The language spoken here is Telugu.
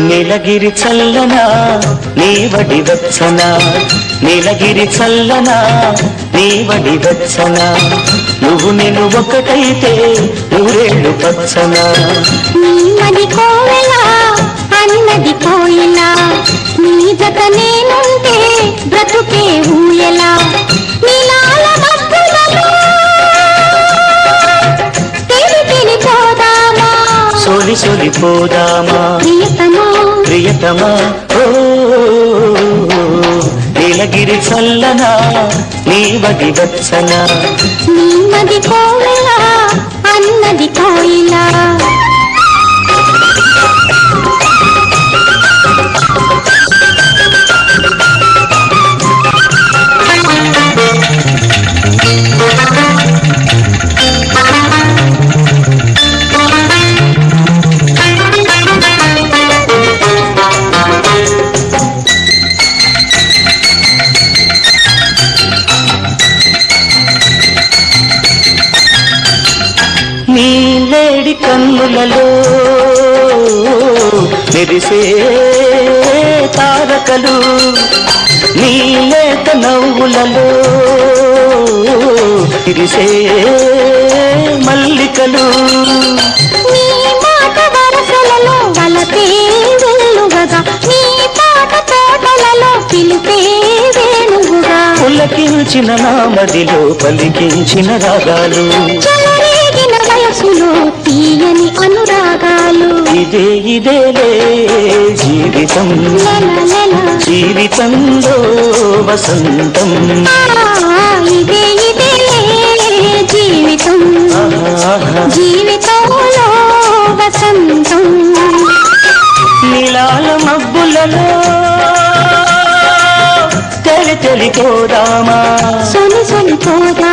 నీలగిరి చల్లనా నీ వడి వచ్చనా. నీలగిరి చల్లనా నీ వడి వచ్చనా. నువ్వు నేను ఒకటైతే నూరేళ్ళు పచ్చనా. నీమది కోవెలా అన్నది పోయినా. నీ జత నేనుంటే సోలి సోలి పోదామా? ప్రియతమా? ప్రియతమా? ఓ నీలగిరి చల్లనా? నీ వడి వచ్చన నీమది కోవెలా అన్నది కోయిలా కన్నులలో మెరిసే తారకలు నీ లేత నవ్వులలో తిరిసే మల్లికలు. పులకించిన నామదిలో పలికించిన రాగాలు. వయసులో తీయని అనురాగాలు. ఇదే ఇదేలే జీవితం. జీవితంలో వసంతం. ఇదే ఇదే జీవితం. జీవితంలో వసంతం. నీలాల మబ్బులలో తెలి తెలిపోదామా సొని పోదా